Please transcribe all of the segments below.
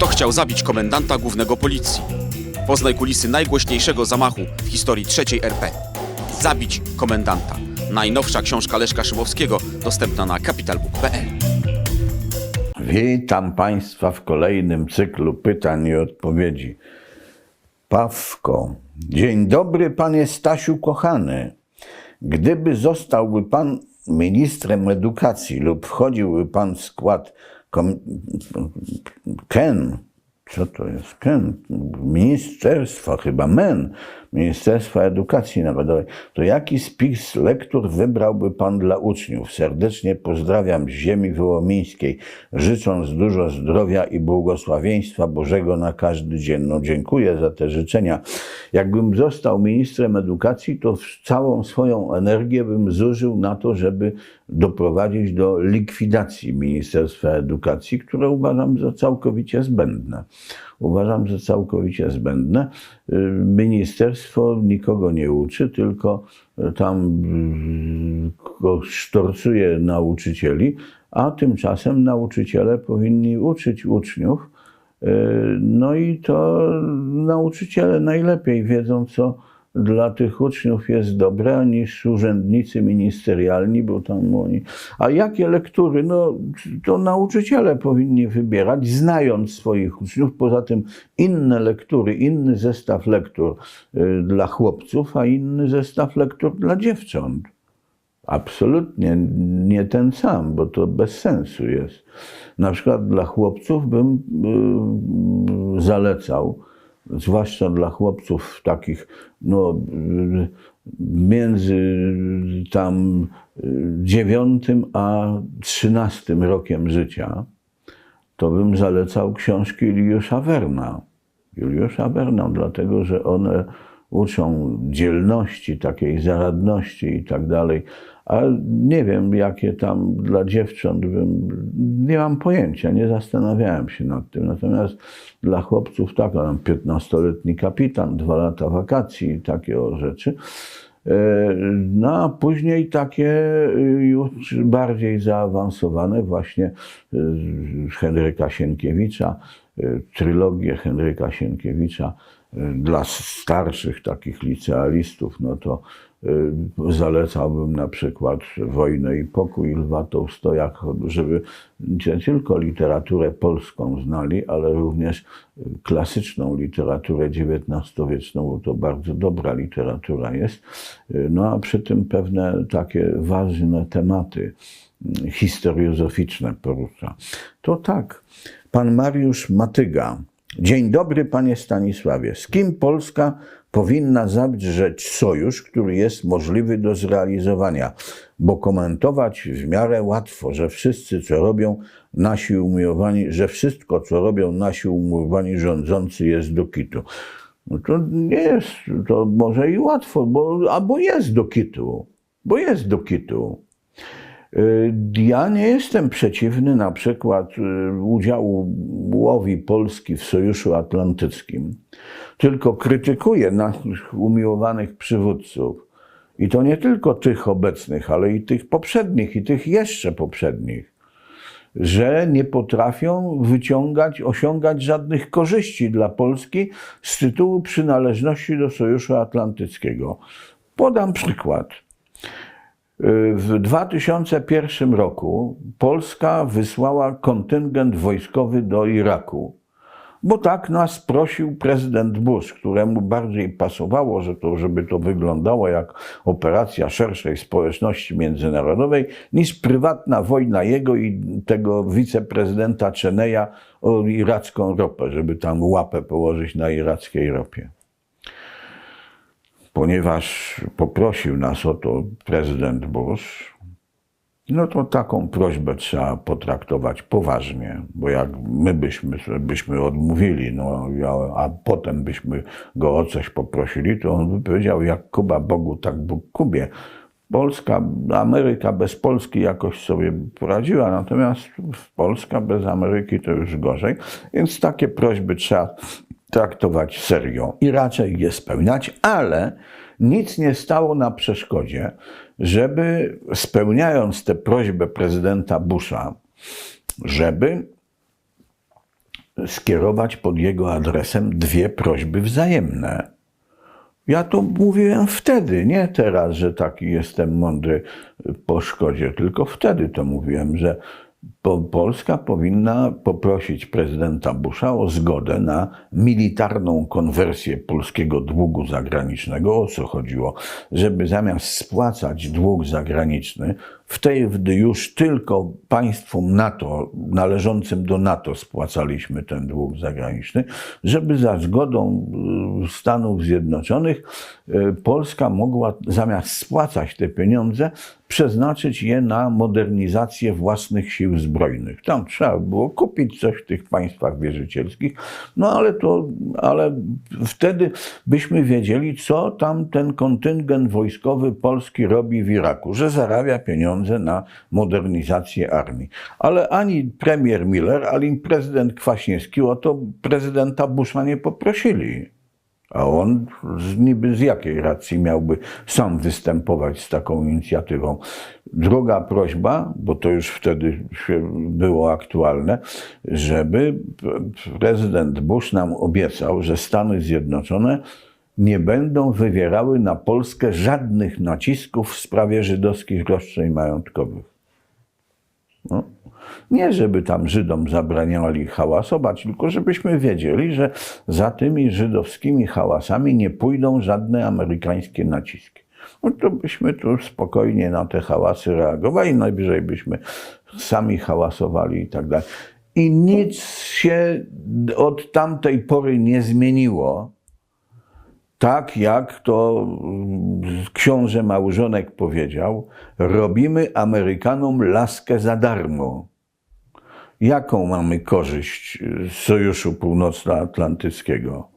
Kto chciał zabić komendanta głównego policji? Poznaj kulisy najgłośniejszego zamachu w historii III RP. Zabić komendanta. Najnowsza książka Leszka Szymowskiego dostępna na capitalbook.pl. Witam Państwa w kolejnym cyklu pytań i odpowiedzi. Pawko. Dzień dobry, panie Stasiu kochany. Gdyby zostałby pan ministrem edukacji lub wchodziłby pan w skład. KEN, co to jest KEN? Ministerstwa, chyba MEN, Ministerstwa Edukacji Narodowej, to jaki spis lektur wybrałby pan dla uczniów? Serdecznie pozdrawiam z ziemi wyłomińskiej, życząc dużo zdrowia i błogosławieństwa Bożego na każdy dzień. No dziękuję za te życzenia. Jakbym został ministrem edukacji, to całą swoją energię bym zużył na to, żeby doprowadzić do likwidacji Ministerstwa Edukacji, które uważam za całkowicie zbędne. Uważam za całkowicie zbędne. Y, Ministerstwo nikogo nie uczy, tylko tam y, sztorcuje nauczycieli, a tymczasem nauczyciele powinni uczyć uczniów. Y, No i to nauczyciele najlepiej wiedzą, co dla tych uczniów jest dobre, niż urzędnicy ministerialni, bo tam oni. A jakie lektury? No, to nauczyciele powinni wybierać, znając swoich uczniów. Poza tym inne lektury, inny zestaw lektur y, dla chłopców, a inny zestaw lektur dla dziewcząt. Absolutnie nie ten sam, bo to bez sensu jest. Na przykład dla chłopców bym y, zalecał, zwłaszcza dla chłopców takich, no, między tam dziewiątym a trzynastym rokiem życia, to bym zalecał książki Juliusza Werna. Juliusza Werna, dlatego że one uczą dzielności, takiej zaradności i tak dalej. A nie wiem, jakie tam dla dziewcząt bym. Nie mam pojęcia, nie zastanawiałem się nad tym. Natomiast dla chłopców tak, tam 15-letni kapitan, dwa lata wakacji i takie rzeczy. E, No a później takie y, już bardziej zaawansowane, właśnie y, Henryka Sienkiewicza, y, trylogię Henryka Sienkiewicza dla starszych takich licealistów, no to zalecałbym na przykład Wojnę i Pokój Lwa Tołstoja, żeby nie tylko literaturę polską znali, ale również y, klasyczną literaturę XIX-wieczną, to bardzo dobra literatura jest. Y, No a przy tym pewne takie ważne tematy y, historiozoficzne porusza. To tak, pan Mariusz Matyga. Dzień dobry, panie Stanisławie. Z kim Polska powinna zawrzeć sojusz, który jest możliwy do zrealizowania? Bo komentować w miarę łatwo, że wszyscy, co robią nasi umiłowani, że wszystko, co robią nasi umiłowani rządzący jest do kitu. No to nie jest, to może i łatwo, bo, albo jest do kitu, bo jest do kitu. Y, Ja nie jestem przeciwny na przykład y, udziału łowi Polski w Sojuszu Atlantyckim, tylko krytykuję naszych umiłowanych przywódców. I to nie tylko tych obecnych, ale i tych poprzednich, i tych jeszcze poprzednich, że nie potrafią wyciągać, osiągać żadnych korzyści dla Polski z tytułu przynależności do Sojuszu Atlantyckiego. Podam przykład. W 2001 roku Polska wysłała kontyngent wojskowy do Iraku, bo tak nas prosił prezydent Bush, któremu bardziej pasowało, że to, żeby to wyglądało jak operacja szerszej społeczności międzynarodowej, niż prywatna wojna jego i tego wiceprezydenta Cheneya o iracką ropę, żeby tam łapę położyć na irackiej ropie ponieważ poprosił nas o to prezydent Bush, no to taką prośbę trzeba potraktować poważnie, bo jak my byśmy, byśmy odmówili, no, a potem byśmy go o coś poprosili, to on by powiedział, jak Kuba Bogu, tak Bóg Kubie. Polska, Ameryka bez Polski jakoś sobie poradziła, natomiast Polska bez Ameryki to już gorzej, więc takie prośby trzeba traktować serio i raczej je spełniać, ale nic nie stało na przeszkodzie, żeby spełniając tę prośbę prezydenta Busha, żeby skierować pod jego adresem dwie prośby wzajemne. Ja to mówiłem wtedy, nie teraz, że taki jestem mądry po szkodzie, tylko wtedy to mówiłem, że Polska powinna poprosić prezydenta Busha o zgodę na militarną konwersję polskiego długu zagranicznego. O co chodziło? Żeby zamiast spłacać dług zagraniczny, w tej gdy już tylko państwom NATO, należącym do NATO spłacaliśmy ten dług zagraniczny, żeby za zgodą y, Stanów Zjednoczonych y, Polska mogła zamiast spłacać te pieniądze, przeznaczyć je na modernizację własnych sił zbrojnych. Tam trzeba było kupić coś w tych państwach wierzycielskich, no ale to, ale wtedy byśmy wiedzieli, co tam ten kontyngent wojskowy Polski robi w Iraku, że zarabia pieniądze na modernizację armii. Ale ani premier Miller, ani prezydent Kwaśniewski o to prezydenta Busha nie poprosili. A on niby z jakiej racji miałby sam występować z taką inicjatywą? Druga prośba, bo to już wtedy było aktualne, żeby prezydent Bush nam obiecał, że Stany Zjednoczone nie będą wywierały na Polskę żadnych nacisków w sprawie żydowskich roszczeń majątkowych. No. Nie, żeby tam Żydom zabraniali hałasować, tylko żebyśmy wiedzieli, że za tymi żydowskimi hałasami nie pójdą żadne amerykańskie naciski. No to byśmy tu spokojnie na te hałasy reagowali, najwyżej byśmy sami hałasowali i tak dalej. I nic się od tamtej pory nie zmieniło. Tak jak to mm, książę małżonek powiedział, robimy Amerykanom laskę za darmo. Jaką mamy korzyść z Sojuszu Północnoatlantyckiego?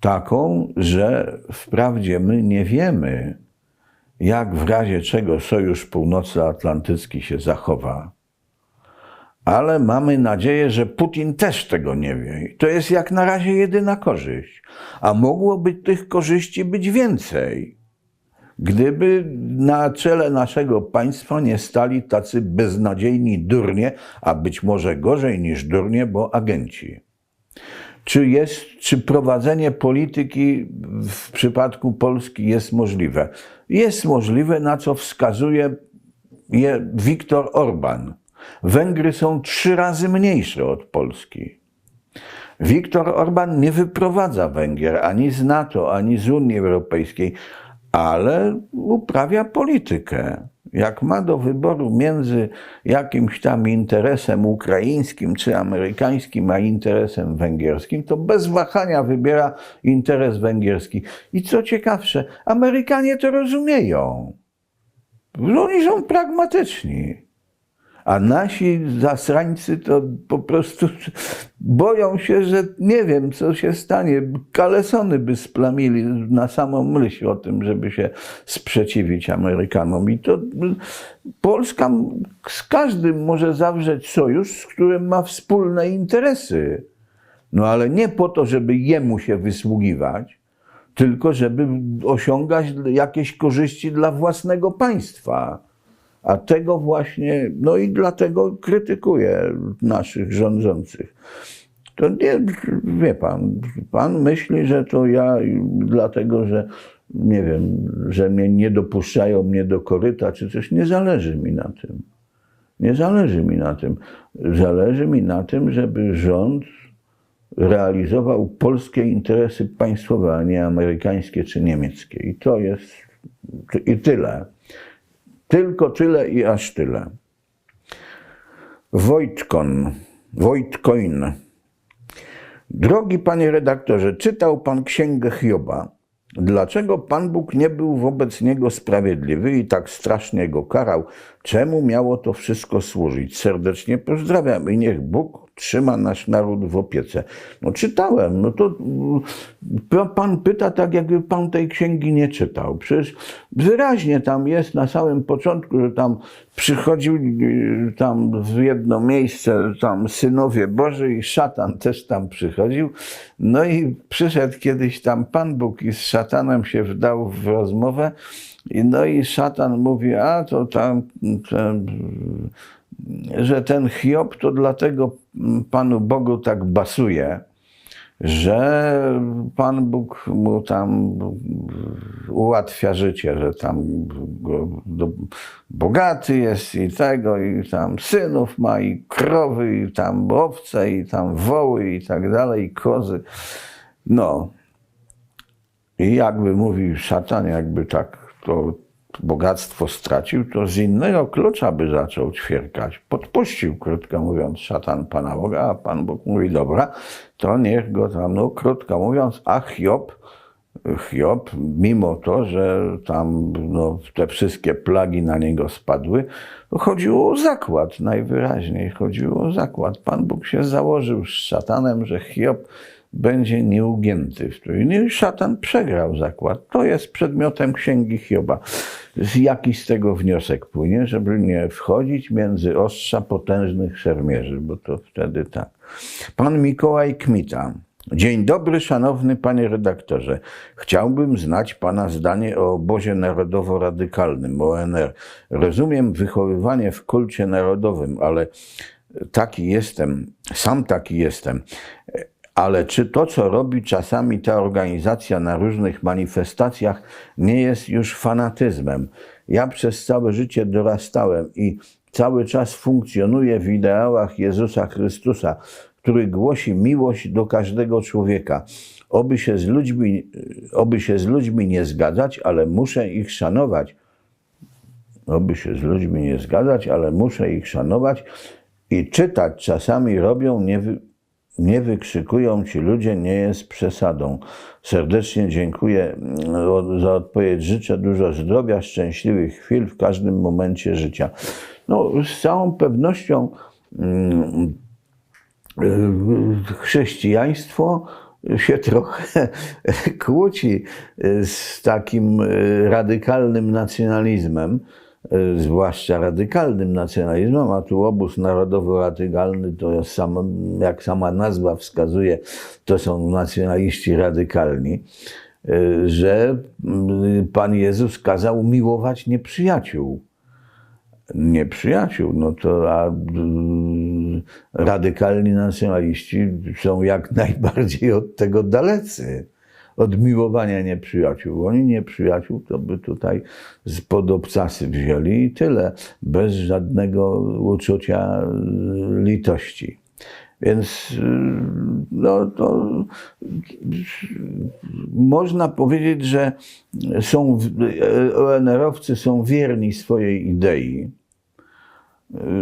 Taką, że wprawdzie my nie wiemy, jak w razie czego Sojusz Północnoatlantycki się zachowa, ale mamy nadzieję, że Putin też tego nie wie. To jest jak na razie jedyna korzyść. A mogłoby tych korzyści być więcej, gdyby na czele naszego państwa nie stali tacy beznadziejni durnie, a być może gorzej niż durnie, bo agenci. Czy, jest, czy prowadzenie polityki w przypadku Polski jest możliwe? Jest możliwe, na co wskazuje je Viktor Orban. Węgry są trzy razy mniejsze od Polski. Viktor Orban nie wyprowadza Węgier ani z NATO, ani z Unii Europejskiej, ale uprawia politykę. Jak ma do wyboru między jakimś tam interesem ukraińskim czy amerykańskim, a interesem węgierskim, to bez wahania wybiera interes węgierski. I co ciekawsze, Amerykanie to rozumieją. Oni są pragmatyczni. A nasi zasrańcy to po prostu boją się, że nie wiem, co się stanie. Kalesony by splamili na samą myśl o tym, żeby się sprzeciwić Amerykanom. I to Polska z każdym może zawrzeć sojusz, z którym ma wspólne interesy. No ale nie po to, żeby jemu się wysługiwać, tylko żeby osiągać jakieś korzyści dla własnego państwa. A tego właśnie, no i dlatego krytykuję naszych rządzących. To nie, wie pan, pan myśli, że to ja dlatego, że nie wiem, że mnie nie dopuszczają mnie do koryta czy coś, nie zależy mi na tym. Nie zależy mi na tym. Zależy mi na tym, żeby rząd realizował polskie interesy państwowe, a nie amerykańskie czy niemieckie. I to jest i tyle. Tylko tyle i aż tyle. Wojtkon, Wojtkoin. Drogi panie redaktorze, czytał pan księgę Hioba. Dlaczego Pan Bóg nie był wobec niego sprawiedliwy i tak strasznie go karał? Czemu miało to wszystko służyć? Serdecznie pozdrawiam i niech Bóg trzyma nasz naród w opiece. No czytałem, no to mm, pan pyta tak, jakby pan tej księgi nie czytał. Przecież wyraźnie tam jest na samym początku, że tam przychodził y, tam w jedno miejsce tam synowie Boży i szatan też tam przychodził. No i przyszedł kiedyś tam Pan Bóg i z szatanem się wdał w rozmowę. No i szatan mówi, a to tam że ten Hiob to dlatego Panu Bogu tak basuje, że Pan Bóg mu tam ułatwia życie, że tam bogaty jest i tego, i tam synów ma, i krowy, i tam owce, i tam woły, i tak dalej, i kozy. No. I jakby mówił szatan, jakby tak to bogactwo stracił, to z innego klucza by zaczął ćwierkać. Podpuścił, krótko mówiąc, szatan Pana Boga, a Pan Bóg mówi, dobra, to niech go tam, no krótko mówiąc, a Hiob, Hiob, mimo to, że tam no, te wszystkie plagi na niego spadły, chodziło o zakład, najwyraźniej chodziło o zakład. Pan Bóg się założył z szatanem, że Hiob będzie nieugięty. i szatan przegrał zakład. To jest przedmiotem księgi Hioba. Jaki z tego wniosek płynie, żeby nie wchodzić między ostrza potężnych szermierzy, bo to wtedy tak. Pan Mikołaj Kmita. Dzień dobry, szanowny panie redaktorze. Chciałbym znać pana zdanie o obozie narodowo-radykalnym, ONR. Rozumiem wychowywanie w kulcie narodowym, ale taki jestem, sam taki jestem. Ale czy to, co robi czasami ta organizacja na różnych manifestacjach, nie jest już fanatyzmem? Ja przez całe życie dorastałem i cały czas funkcjonuję w ideałach Jezusa Chrystusa, który głosi miłość do każdego człowieka. Oby się z ludźmi, oby się z ludźmi nie zgadzać, ale muszę ich szanować oby się z ludźmi nie zgadzać, ale muszę ich szanować i czytać czasami robią, nie, nie wykrzykują ci ludzie, nie jest przesadą. Serdecznie dziękuję mm, za odpowiedź. Życzę dużo zdrowia, szczęśliwych chwil w każdym momencie życia. No, z całą pewnością mm, y, chrześcijaństwo się trochę kłóci z takim y, radykalnym nacjonalizmem, zwłaszcza radykalnym nacjonalizmem, a tu obóz narodowo-radykalny to jest jak sama nazwa wskazuje, to są nacjonaliści radykalni, y, że y, Pan Jezus kazał miłować nieprzyjaciół. Nieprzyjaciół, no to a, y, radykalni nacjonaliści są jak najbardziej od tego dalecy, od miłowania nieprzyjaciół. Oni nieprzyjaciół to by tutaj spod obcasy wzięli i tyle, bez żadnego uczucia y, litości. Więc y, no, to można powiedzieć, że są, ONR-owcy są wierni swojej idei.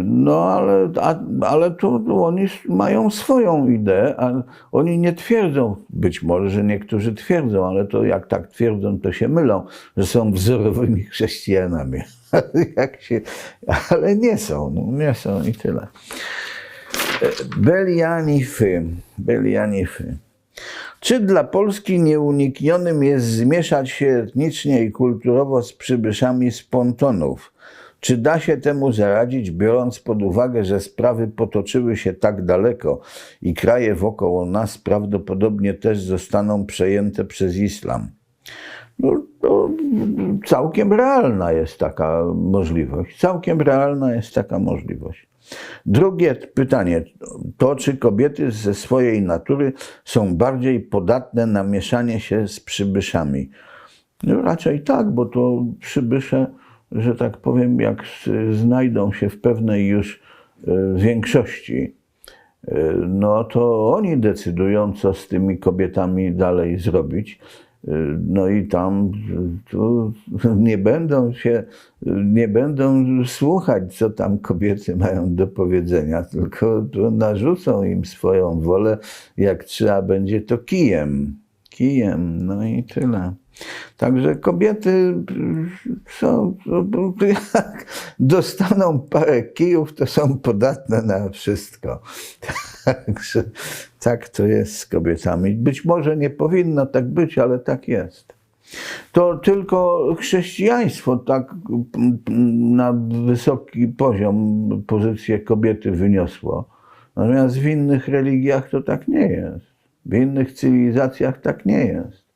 No, ale, a, ale to oni mają swoją ideę, a oni nie twierdzą, być może, że niektórzy twierdzą, ale to jak tak twierdzą, to się mylą, że są wzorowymi chrześcijanami. jak się, ale nie są, no, nie są i tyle. Belianify, Belianify. Czy dla Polski nieuniknionym jest zmieszać się etnicznie i kulturowo z przybyszami z pontonów? Czy da się temu zaradzić, biorąc pod uwagę, że sprawy potoczyły się tak daleko i kraje wokoło nas prawdopodobnie też zostaną przejęte przez islam? No, to całkiem realna jest taka możliwość. Całkiem realna jest taka możliwość. Drugie pytanie to, czy kobiety ze swojej natury są bardziej podatne na mieszanie się z przybyszami? No raczej tak, bo to przybysze, że tak powiem, jak znajdą się w pewnej już e, większości, e, no to oni decydują, co z tymi kobietami dalej zrobić. E, No i tam tu nie będą się, nie będą słuchać, co tam kobiety mają do powiedzenia, tylko narzucą im swoją wolę, jak trzeba będzie to kijem. Kijem, no i tyle. Także kobiety są, jak dostaną parę kijów, to są podatne na wszystko. Także tak to jest z kobietami. Być może nie powinno tak być, ale tak jest. To tylko chrześcijaństwo tak na wysoki poziom pozycję kobiety wyniosło. Natomiast w innych religiach to tak nie jest. W innych cywilizacjach tak nie jest.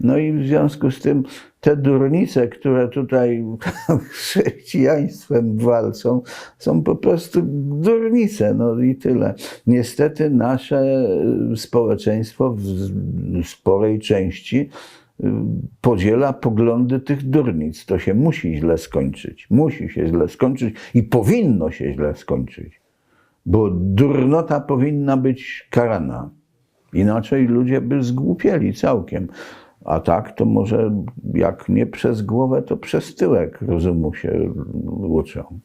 No i w związku z tym te durnice, które tutaj chrześcijaństwem walczą, są po prostu durnice, no i tyle. Niestety nasze y, społeczeństwo w sporej części y, podziela poglądy tych durnic. To się musi źle skończyć. Musi się źle skończyć i powinno się źle skończyć. Bo durnota powinna być karana. Inaczej ludzie by zgłupieli całkiem. A tak to może jak nie przez głowę, to przez tyłek rozumu się uczą.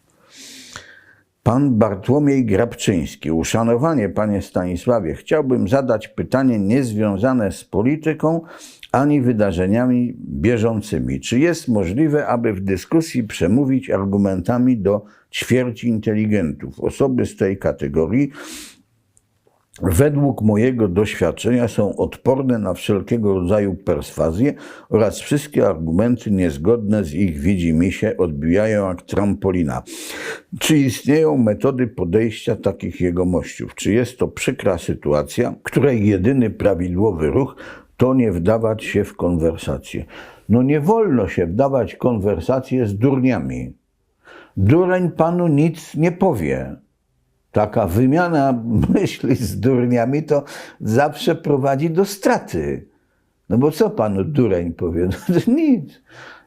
Pan Bartłomiej Grabczyński. Uszanowanie, panie Stanisławie. Chciałbym zadać pytanie niezwiązane z polityką ani wydarzeniami bieżącymi. Czy jest możliwe, aby w dyskusji przemówić argumentami do ćwierci inteligentów? Osoby z tej kategorii według mojego doświadczenia są odporne na wszelkiego rodzaju perswazje oraz wszystkie argumenty niezgodne z ich widzimisię odbijają jak trampolina. Czy istnieją metody podejścia takich jegomościów? Czy jest to przykra sytuacja, której jedyny prawidłowy ruch to nie wdawać się w konwersację? No nie wolno się wdawać w konwersację z durniami. Dureń panu nic nie powie taka wymiana myśli z durniami to zawsze prowadzi do straty. No bo co panu dureń powie? No to nic.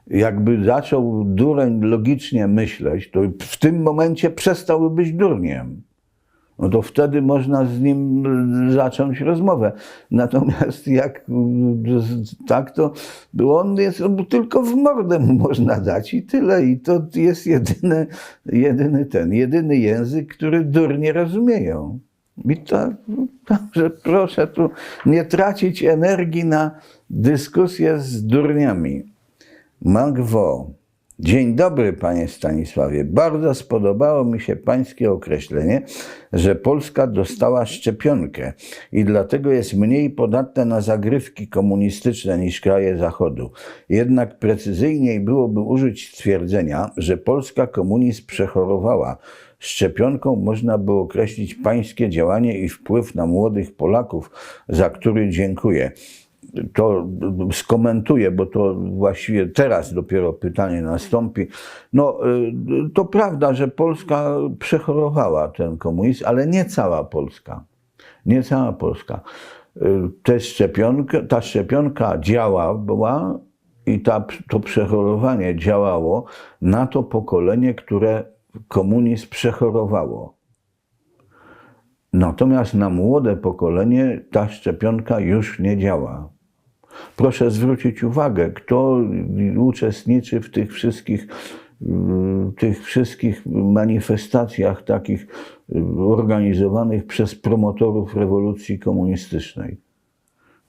Jakby zaczął dureń logicznie myśleć, to w tym momencie przestałby być durniem. No to wtedy można z nim zacząć rozmowę. Natomiast jak tak, to on jest tylko w mordę można dać i tyle. I to jest jedyny, jedyny ten, jedyny język, który durnie rozumieją. I tak, także proszę tu nie tracić energii na dyskusję z durniami. Magwo. Dzień dobry, panie Stanisławie. Bardzo spodobało mi się pańskie określenie, że Polska dostała szczepionkę i dlatego jest mniej podatna na zagrywki komunistyczne niż kraje Zachodu. Jednak precyzyjniej byłoby użyć stwierdzenia, że Polska komunizm przechorowała. Szczepionką można by określić pańskie działanie i wpływ na młodych Polaków, za który dziękuję to skomentuję, bo to właściwie teraz dopiero pytanie nastąpi. No, y, to prawda, że Polska przechorowała ten komunizm, ale nie cała Polska. Nie cała Polska. Y, Te szczepionka, ta szczepionka działała i ta, to przechorowanie działało na to pokolenie, które komunizm przechorowało. Natomiast na młode pokolenie ta szczepionka już nie działa. Proszę zwrócić uwagę, kto uczestniczy w tych wszystkich, tych wszystkich manifestacjach takich organizowanych przez promotorów rewolucji komunistycznej.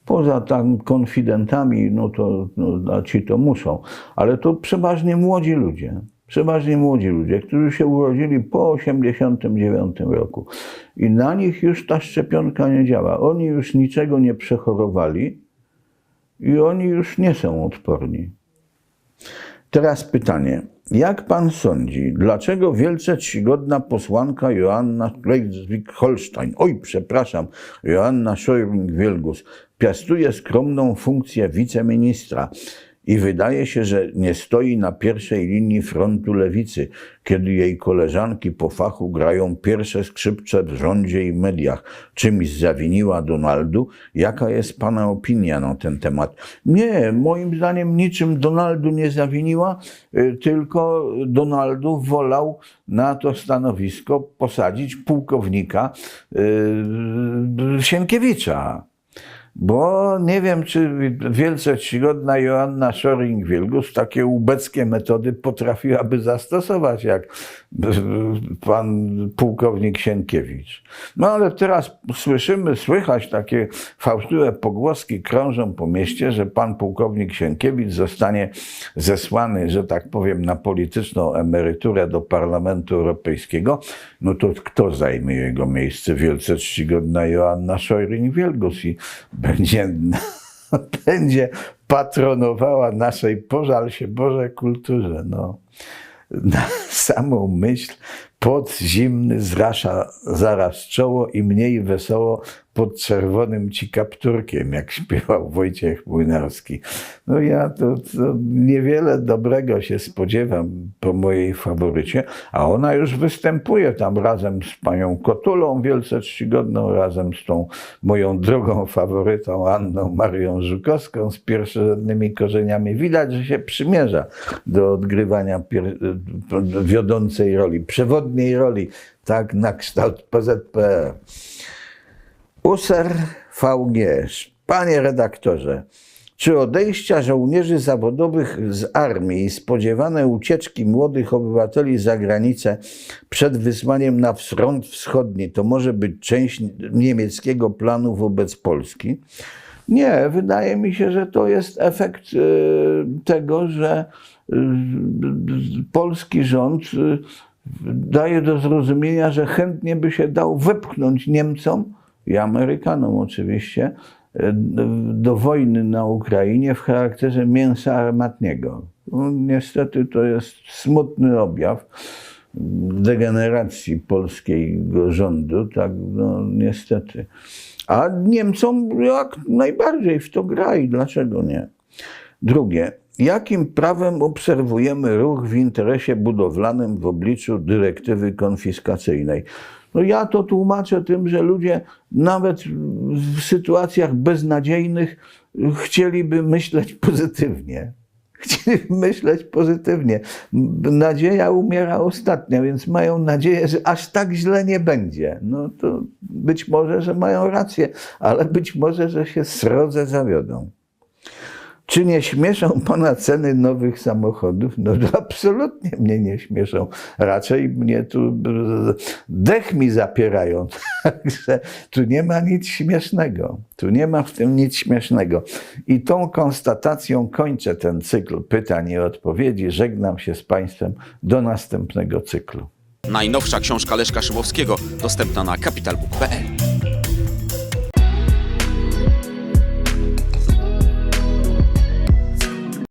Poza tam konfidentami, no to no, ci to muszą, ale to przeważnie młodzi ludzie. Przeważnie młodzi ludzie, którzy się urodzili po 1989 roku. I na nich już ta szczepionka nie działa. Oni już niczego nie przechorowali i oni już nie są odporni. Teraz pytanie. Jak pan sądzi, dlaczego wielce czcigodna posłanka Joanna Schleswig-Holstein, oj przepraszam, Joanna Scheuring-Wielgus, piastuje skromną funkcję wiceministra i wydaje się, że nie stoi na pierwszej linii frontu lewicy, kiedy jej koleżanki po fachu grają pierwsze skrzypce w rządzie i mediach. Czymś zawiniła Donaldu? Jaka jest pana opinia na ten temat? Nie, moim zdaniem niczym Donaldu nie zawiniła, y, tylko Donaldu wolał na to stanowisko posadzić pułkownika yy, Sienkiewicza. Bo nie wiem, czy wielce czcigodna Joanna Szoring-Wielgus takie ubeckie metody potrafiłaby zastosować, jak pan pułkownik Sienkiewicz. No ale teraz słyszymy, słychać takie fałszywe pogłoski krążą po mieście, że pan pułkownik Sienkiewicz zostanie zesłany, że tak powiem, na polityczną emeryturę do Parlamentu Europejskiego. No to kto zajmie jego miejsce? Wielce czcigodna Joanna Szoring-Wielgus i będzie, będzie patronowała naszej, pożal się Boże, kulturze. No. Na samą myśl pod zimny zrasza zaraz czoło i mniej wesoło pod czerwonym ci kapturkiem, jak śpiewał Wojciech Młynarski. No ja to, to niewiele dobrego się spodziewam po mojej faworycie, a ona już występuje tam razem z panią Kotulą, wielce czcigodną, razem z tą moją drugą faworytą Anną Marią Żukowską z pierwszorzędnymi korzeniami. Widać, że się przymierza do odgrywania wiodącej roli, przewodniej roli, tak na kształt PZPR. User VG. Panie redaktorze, czy odejścia żołnierzy zawodowych z armii i spodziewane ucieczki młodych obywateli za granicę przed wysłaniem na front wschodni to może być część niemieckiego planu wobec Polski? Nie, wydaje mi się, że to jest efekt e, tego, że e, polski rząd e, daje do zrozumienia, że chętnie by się dał wepchnąć Niemcom i Amerykanom oczywiście e, do wojny na Ukrainie w charakterze mięsa armatniego. No, niestety to jest smutny objaw degeneracji polskiego rządu, tak, no niestety. A Niemcom jak najbardziej w to gra i dlaczego nie? Drugie, jakim prawem obserwujemy ruch w interesie budowlanym w obliczu dyrektywy konfiskacyjnej? No ja to tłumaczę tym, że ludzie nawet w sytuacjach beznadziejnych chcieliby myśleć pozytywnie. Chcieliby myśleć pozytywnie. Nadzieja umiera ostatnia, więc mają nadzieję, że aż tak źle nie będzie. No to być może, że mają rację, ale być może, że się srodze zawiodą. Czy nie śmieszą pana ceny nowych samochodów? No absolutnie mnie nie śmieszą. Raczej mnie tu dech mi zapierają. Także tu nie ma nic śmiesznego. Tu nie ma w tym nic śmiesznego. I tą konstatacją kończę ten cykl pytań i odpowiedzi. Żegnam się z państwem do następnego cyklu. Najnowsza książka Leszka Szymowskiego dostępna na kapitalbook.pl.